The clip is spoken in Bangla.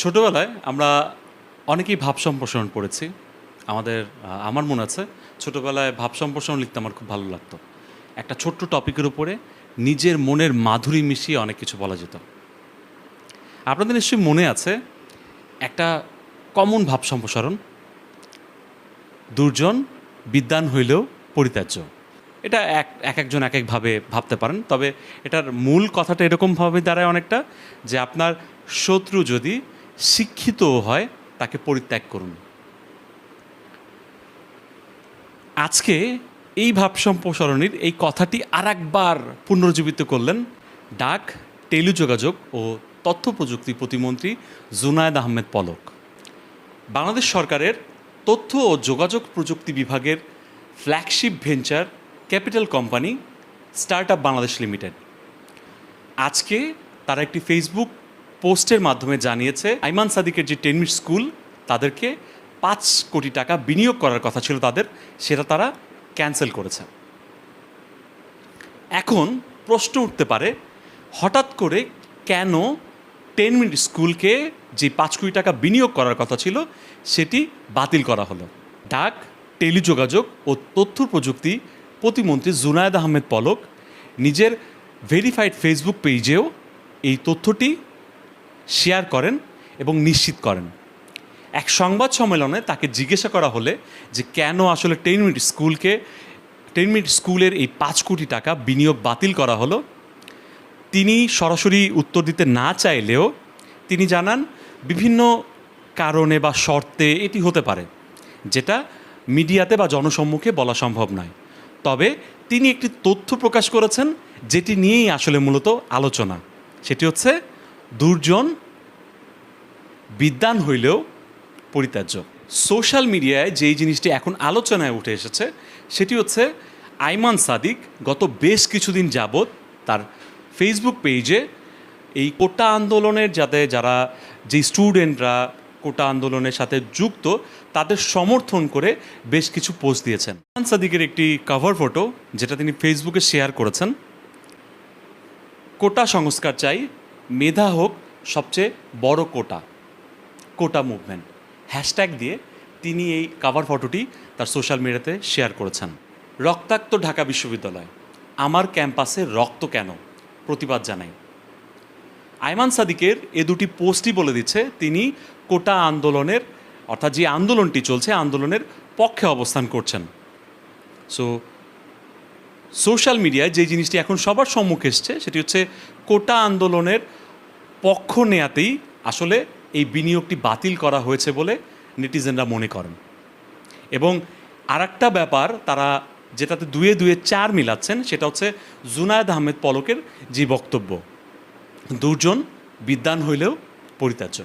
ছোটোবেলায় আমরা অনেকেই ভাব সম্প্রসারণ পড়েছি। আমাদের আমার মনে আছে, ছোটোবেলায় ভাব সম্প্রসারণ লিখতে আমার খুব ভালো লাগতো। একটা ছোট্ট টপিকের উপরে নিজের মনের মাধুরী মিশিয়ে অনেক কিছু বলা যেত। আপনাদের নিশ্চয়ই মনে আছে, একটা কমন ভাব সম্প্রসারণ, দুর্জন বিদ্যান হইলেও পরিত্যাজ্য। এটা এক এক একজন এক একভাবে ভাবতে পারেন, তবে এটার মূল কথাটা এরকমভাবে দাঁড়ায় অনেকটা যে আপনার শত্রু যদি শিক্ষিত হয়, তাকে পরিত্যাগ করুন। আজকে এই ভাব সম্প্রসারণীর এই কথাটি আর একবার পুনরুজ্জীবিত করলেন ডাক, টেলিযোগাযোগ ও তথ্য প্রযুক্তি প্রতিমন্ত্রী জুনায়েদ আহমেদ পলক। বাংলাদেশ সরকারের তথ্য ও যোগাযোগ প্রযুক্তি বিভাগের flagship venture capital company start up Bangladesh limited. আজকে তারা একটি ফেসবুক পোস্টের মাধ্যমে জানিয়েছে, আইমান সাদিকের যে টেনমিট স্কুল, তাদেরকে পাঁচ কোটি টাকা বিনিয়োগ করার কথা ছিল তাদের, সেটা তারা ক্যান্সেল করেছে। এখন প্রশ্ন উঠতে পারে, হঠাৎ করে কেন টেন মিনিট স্কুলকে যে পাঁচ কোটি টাকা বিনিয়োগ করার কথা ছিল, সেটি বাতিল করা হলো? ডাক, টেলিযোগাযোগ ও তথ্য প্রযুক্তি প্রতিমন্ত্রী জুনায়েদ আহমেদ পলক, নিজের ভেরিফাইড ফেসবুক পেজেও এই তথ্যটি শেয়ার করেন এবং নিশ্চিত করেন। এক সংবাদ সম্মেলনে তাকে জিজ্ঞাসা করা হলে যে কেন আসলে টেন মিনিট স্কুলকে, টেন মিনিট স্কুলের এই পাঁচ কোটি টাকা বিনিয়োগ বাতিল করা হলো। তিনি সরাসরি উত্তর দিতে না চাইলেও তিনি জানান, বিভিন্ন কারণে বা শর্তে এটি হতে পারে, যেটা মিডিয়াতে বা জনসম্মুখে বলা সম্ভব নয়। তবে তিনি একটি তথ্য প্রকাশ করেছেন, যেটি নিয়েই আসলে মূলত আলোচনা। সেটি হচ্ছে দুর্জন বিদ্যান হইলেও পরিত্যাজ্য। সোশ্যাল মিডিয়ায় যেই জিনিসটি এখন আলোচনায় উঠে এসেছে, সেটি হচ্ছে আইমান সাদিক গত বেশ কিছুদিন যাবৎ তার ফেসবুক পেজে এই কোটা আন্দোলনের যাতে যারা যে স্টুডেন্টরা কোটা আন্দোলনের সাথে যুক্ত, তাদের সমর্থন করে বেশ কিছু পোস্ট দিয়েছেন। আইমান সাদিকের একটি কভার ফটো যেটা তিনি ফেসবুকে শেয়ার করেছেন, কোটা সংস্কার চাই মেধা হোক সবচেয়ে বড় কোটা কোটা মুভমেন্ট হ্যাশট্যাগ দিয়ে তিনি এই কাভার ফটোটি তার সোশ্যাল মিডিয়াতে শেয়ার করেছেন। রক্তাক্ত ঢাকা বিশ্ববিদ্যালয়, আমার ক্যাম্পাসে রক্ত কেন? প্রতিবাদ জানাই। আইমান সাদিকের এ দুটি পোস্টই বলে দিচ্ছে, তিনি কোটা আন্দোলনের, অর্থাৎ যে আন্দোলনটি চলছে, আন্দোলনের পক্ষে অবস্থান করছেন। সো সোশ্যাল মিডিয়ায় যে জিনিসটি এখন সবার সম্মুখে এসছে, সেটি হচ্ছে কোটা আন্দোলনের পক্ষ নেয়াতেই আসলে এই বিনিয়োগটি বাতিল করা হয়েছে বলে নেটিজেনরা মনে করেন। এবং আর ব্যাপার, তারা যেটাতে দুয়ে দুয়ে চার মিলাচ্ছেন, সেটা হচ্ছে জুনায়দ আহমেদ পলকের যে বক্তব্য দুজন বিদ্যান হইলেও পরিত্যাজ্য।